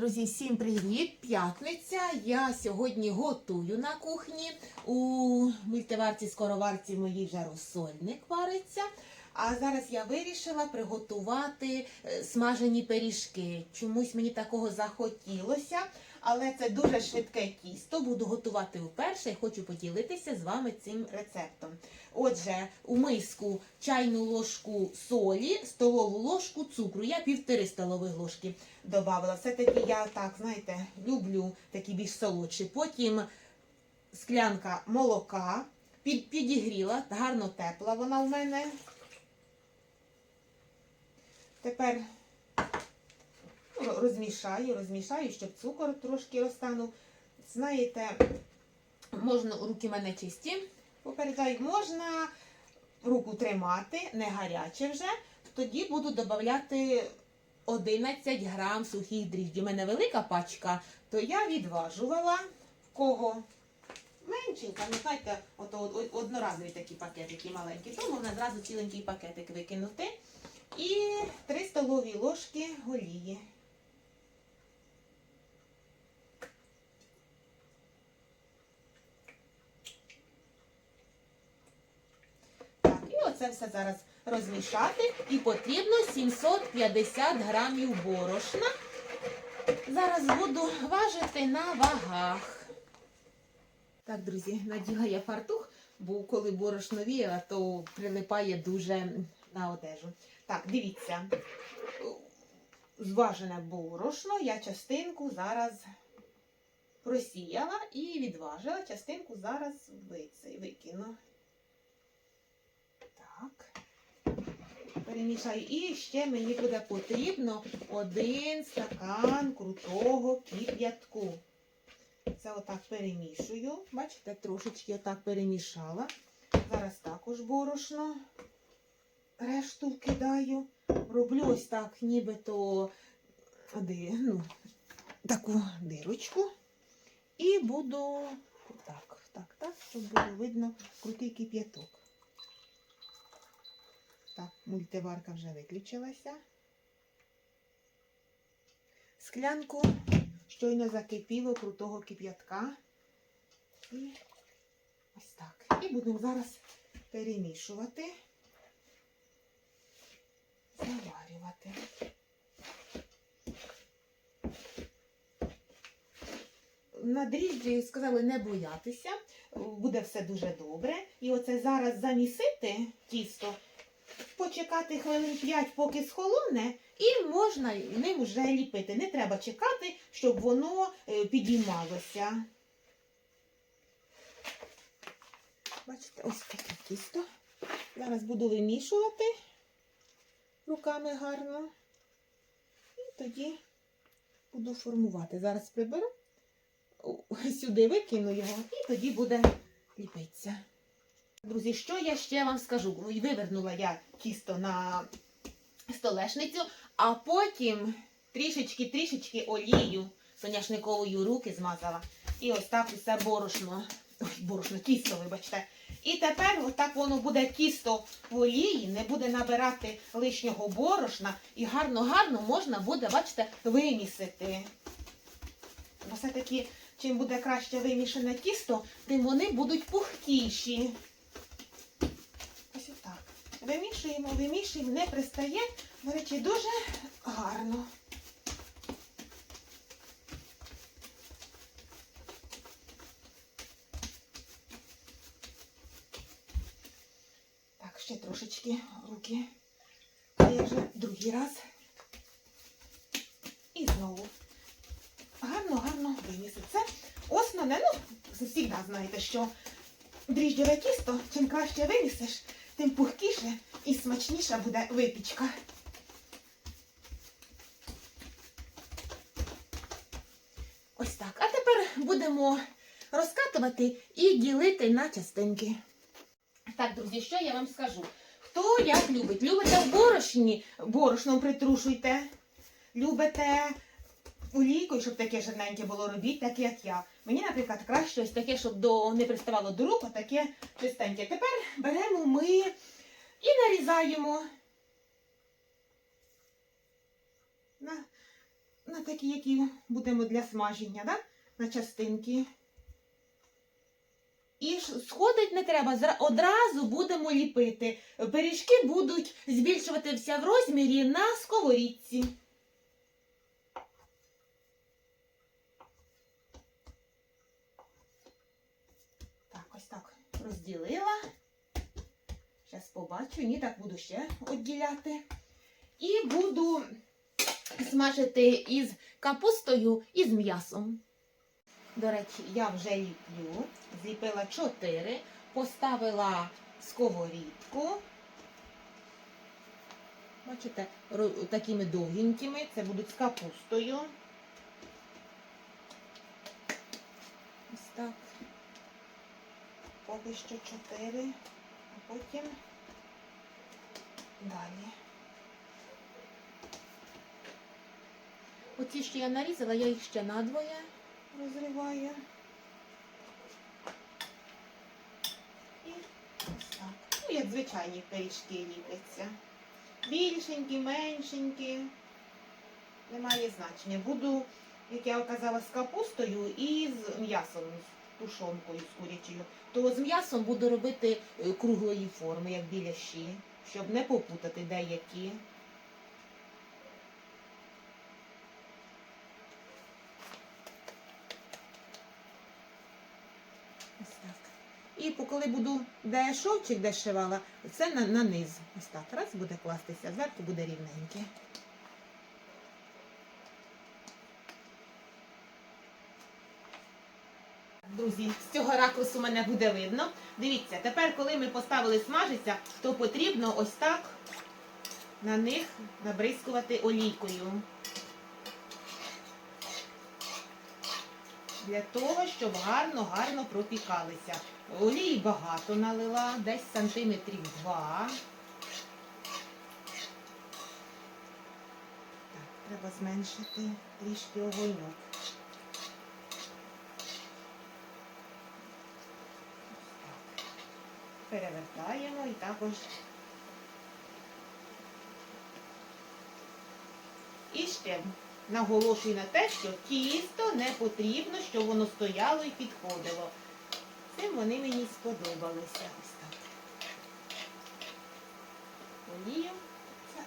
Друзі, всім привіт! П'ятниця. Я сьогодні готую на кухні. У мультиварці скороварці моїй вже розсольник вариться. А зараз я вирішила приготувати е, смажені пиріжки. Чомусь мені такого захотілося, але це дуже швидке тісто. Буду готувати вперше і хочу поділитися з вами цим рецептом. Отже, у миску чайну ложку солі, столову ложку цукру. Я півтори столових ложки додавала. Все-таки я так, знаєте, люблю такі більш солодші. Потім склянка молока під, підігріла, гарно тепла вона в мене. Тепер розмішаю, розмішаю, щоб цукор трошки розтанув. Знаєте, можна, руки мене чисті, попереджаю, можна руку тримати, не гаряче вже. Тоді буду додавати 11 грам сухих дріжджів. У мене велика пачка, то я відважувала. В кого меншенька, ну знаєте, ото одноразові такі пакетики маленькі, то можна зразу ціленький пакетик викинути. І 3 столові ложки олії. Так, і оце все зараз розмішати. І потрібно 750 грамів борошна. Зараз буду важити на вагах. Так, друзі, наділа я фартух, бо коли борошно віяла, то прилипає дуже на одежу. Так, дивіться. Зважене борошно, я частинку зараз просіяла і відважила. Частинку зараз викину. Так. Перемішаю. І ще мені буде потрібно один стакан крутого кип'ятку. Це отак перемішую. Бачите, трошечки отак перемішала. Зараз також борошно решту вкидаю. Роблю ось так, нібито ну, таку дирочку. І буду так, так, так, щоб було видно крутий кип'яток. Так, мультиварка вже виключилася. Склянку щойно закипіло крутого кип'ятка. І ось так. І будемо зараз перемішувати, заварювати. На дріжджі сказали не боятися, буде все дуже добре. І оце зараз замісити тісто, почекати хвилин 5, поки схолоне, і можна ним вже ліпити. Не треба чекати, щоб воно е, підіймалося. Бачите, ось таке тісто. Зараз буду вимішувати руками гарно. І тоді буду формувати. Зараз приберу, сюди викину його, і тоді буде ліпитися. Друзі, що я ще вам скажу? Вивернула я тісто на столешницю, а потім трішечки-трішечки олію соняшниковою руки змазала. І ось так усе борошно, ой, борошно, тісто, вибачте. І тепер отак воно буде тісто в олії, не буде набирати лишнього борошна, і гарно-гарно можна буде, бачите, вимісити. Бо все-таки, чим буде краще вимішане тісто, тим вони будуть пухкіші. Вимішуємо, вимішуємо, не пристає. До речі, дуже гарно. Так, ще трошечки руки. А я вже другий раз. І знову. Гарно, гарно вимісити. Це основне, ну, завжди знаєте, що дріжджове тісто, чим краще вимісиш, тим пухкіше і смачніша буде випічка. Ось так. А тепер будемо розкатувати і ділити на частинки. Так, друзі, що я вам скажу? Хто як любить? Любите в борошні, борошном притрушуйте. Любите олійкою, щоб таке жирненьке було, робіть, так як я. Мені, наприклад, краще ось таке, щоб до, не приставало до рук, а таке чистеньке. Тепер беремо ми і нарізаємо. На, на такі, які будемо для смаження, да? на частинки. І сходить не треба, одразу будемо ліпити. Пиріжки будуть збільшуватися в розмірі на сковорідці. Так, ось так розділила. Зараз побачу, ні, так буду ще відділяти. І буду смажити із капустою і з м'ясом. До речі, я вже ліплю. Зліпила 4, поставила сковорідку. Бачите, такими довгенькими. Це будуть з капустою. Ось так. Поки що 4, а потім далі. Оці, що я нарізала, я їх ще надвоє розриваю. І ось так. Ну, як звичайні пиріжки ліпляться. Більшенькі, меншенькі. Немає значення. Буду, як я казала, з капустою і з м'ясом, тушонкою, з курячою. То з м'ясом буду робити е, круглої форми, як біляші, щоб не попутати деякі. Ось так. І коли буду де шовчик, де шивала, це на, на низ. Ось так. Раз буде кластися, зверху буде рівненьке. Друзі, з цього ракурсу мене буде видно. Дивіться, тепер, коли ми поставили смажитися, то потрібно ось так на них набризкувати олійкою. Для того, щоб гарно-гарно пропікалися. Олії багато налила, десь сантиметрів два. Так, треба зменшити трішки огоньок. Ось так. Перевертаємо і також. І ще наголошую на те, що тісто не потрібно, щоб воно стояло і підходило. Цим вони мені сподобалися. Ось так. Олію це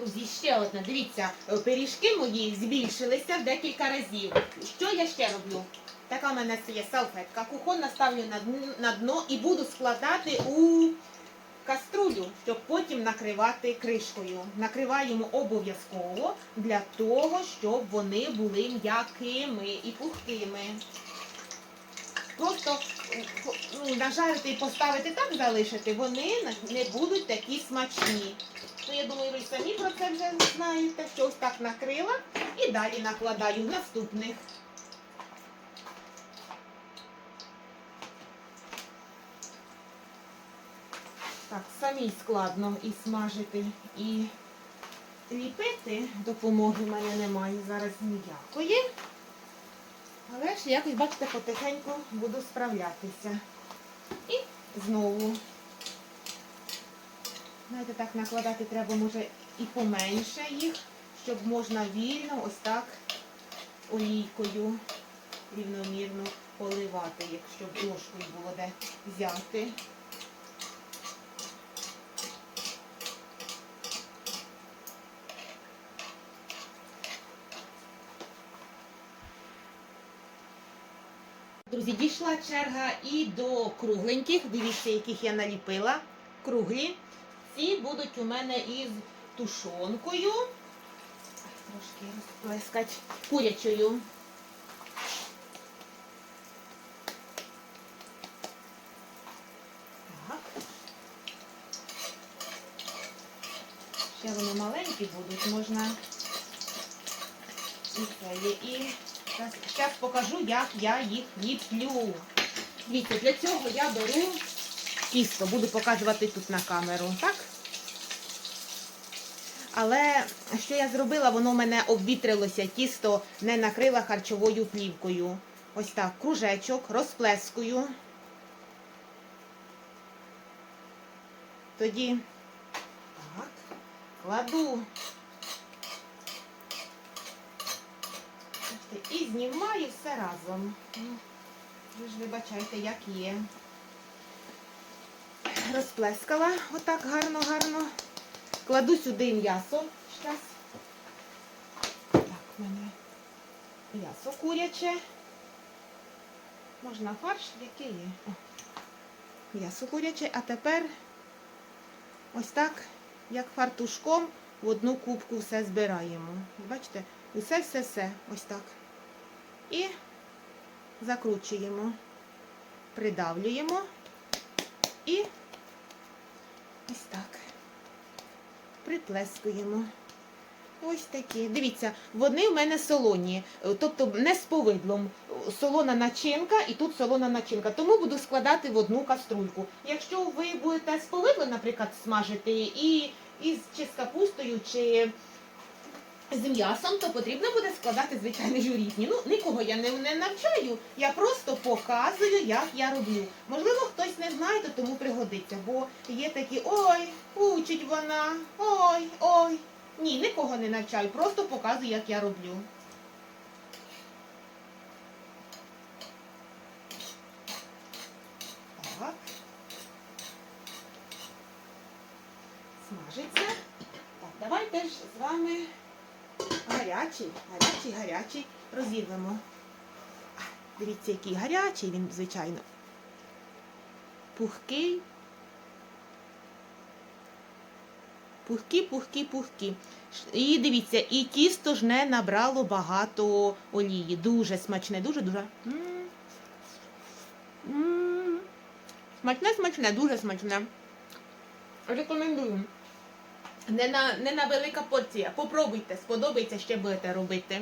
Друзі, ще одне. Дивіться, пиріжки мої збільшилися в декілька разів. Що я ще роблю? Така в мене є салфетка. Кухонна ставлю на дно, і буду складати у каструлю, щоб потім накривати кришкою. Накриваємо обов'язково для того, щоб вони були м'якими і пухкими. Просто ну, нажарити і поставити так залишити, вони не будуть такі смачні. Ну, я думаю, ви самі про це вже знаєте, що ось так накрила і далі накладаю наступних. Так, самій складно і смажити, і ліпити. Допомоги в мене немає зараз ніякої. Але ж якось, бачите, потихеньку буду справлятися. І знову. Знаєте, так накладати треба, може, і поменше їх, щоб можна вільно ось так олійкою рівномірно поливати, якщо ложкою було де взяти. Друзі, дійшла черга і до кругленьких. Дивіться, яких я наліпила. Круглі. Ці будуть у мене із тушонкою. Трошки розплескать курячою. Ще вони маленькі будуть, можна і це є. І зараз покажу, як я їх ліплю. Дивіться, для цього я беру тісто, буду показувати тут на камеру, так? Але що я зробила, воно в мене обвітрилося, тісто не накрила харчовою плівкою. Ось так, кружечок, розплескую. Тоді так, кладу. І знімаю все разом. Ну, Ви ж вибачайте, як є. Розплескала отак гарно-гарно. Кладу сюди м'ясо. Так, в мене м'ясо куряче. Можна фарш, який є. М'ясо куряче, а тепер ось так, як фартушком, в одну кубку все збираємо. Бачите, усе-все-все, ось так. І закручуємо, придавлюємо і ось так. Приплескуємо. Ось такі. Дивіться, вони в мене солоні, тобто не з повидлом. Солона начинка і тут солона начинка. Тому буду складати в одну каструльку. Якщо ви будете з повидлом, наприклад, смажити і, і чи з капустою, чи з м'ясом, то потрібно буде складати, звичайно, ж у. Ну, нікого я не, не навчаю, я просто показую, як я роблю. Можливо, хтось не знає, то тому пригодиться, бо є такі ой, учить вона, ой, ой. Ні, нікого не навчаю, просто показую, як я роблю. Так. Смажиться. Так, давайте ж з вами гарячий, гарячий, гарячий розірвемо. Дивіться, який гарячий він, звичайно. Пухкий. Пухкі, пухкі, пухкі. І дивіться, і тісто ж не набрало багато олії. Дуже смачне, дуже дуже. М. М. Смачне, смачне, дуже смачне. Рекомендую. Не на, не на велика порція. Попробуйте, сподобається, ще будете робити.